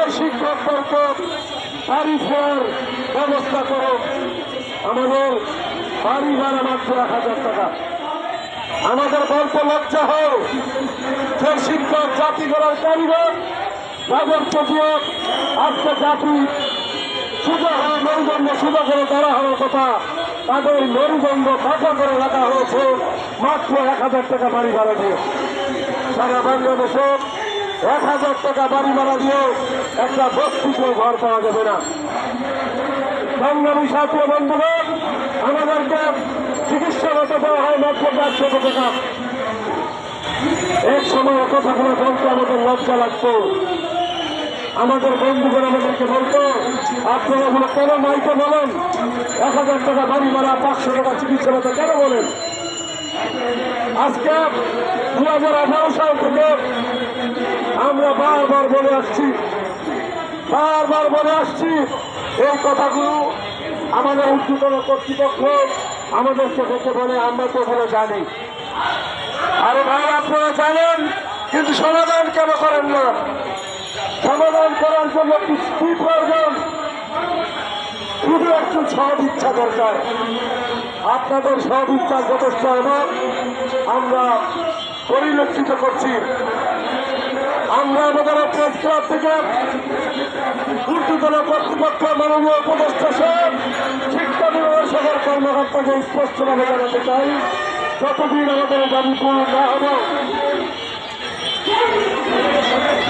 এই শিক্ষকদেরকে বাড়ি ফেরার ব্যবস্থা করো আমাদের বাড়ি ভাড়া মাত্র এক হাজার টাকা। আমাদের বলতে লজ্জা হয়। যে শিক্ষক জাতি গড়ার কারিগর তাদেরকে দিয়ে আজকে জাতি সুযোগ হয় মেরুদণ্ড সুযোগ করে তারা হওয়ার কথা তাদের মেরুদণ্ড ফাঁকা করে রাখা হয়েছে। মাত্র এক হাজার টাকা বাড়ি ভাড়া দিয়ে। সারা বাংলাদেশে এক হাজার টাকা বাড়ি ভাড়া দিয়ে একটা বস্তিকেও ঘর পাওয়া যাবে না। সংগ্রামী ছাত্র বন্ধুগণ আমাদেরকে চিকিৎসাগত দেওয়া হয় মাত্র চারশো টাকা এক সময় কথাগুলো বলতে আমাদের লজ্জা লাগতো। আমাদের বন্ধুগণ আমাদেরকে বলতো, আপনারা কেন মাইকে বলেন? এক হাজার টাকা বাড়ি ভাড়া, পাঁচশো টাকা চিকিৎসা ভাতা কেন বলেন? আজকে দু হাজার আঠারো সাল থেকে আমরা বারবার বলে আসছি, বারবার বলে আসছি, এই কথাগুলো আমাদের উচ্চতর কর্তৃপক্ষ আমাদেরকে দেখে বলে, আমরা তো ওখানে জানি। আরে ভাই, আপনারা জানেন, কিন্তু সমাধান কেন করেন না? সমাধান করার জন্য কি প্রয়োজন? শুধু একটু সব ইচ্ছা দরকার। আপনাদের সব ইচ্ছা যথেষ্ট এবং আমরা পরিলক্ষিত করছি। আমরা আমাদের প্রেস ক্লাব থেকে ঊর্ধ্বতন কর্তৃপক্ষ মাননীয় উপদেষ্টা সহ শিক্ষা বিভাগের সকল কর্মকর্তাকে স্পষ্টভাবে জানাতে চাই, যতদিন আমাদের দাবি পূরণ না হবে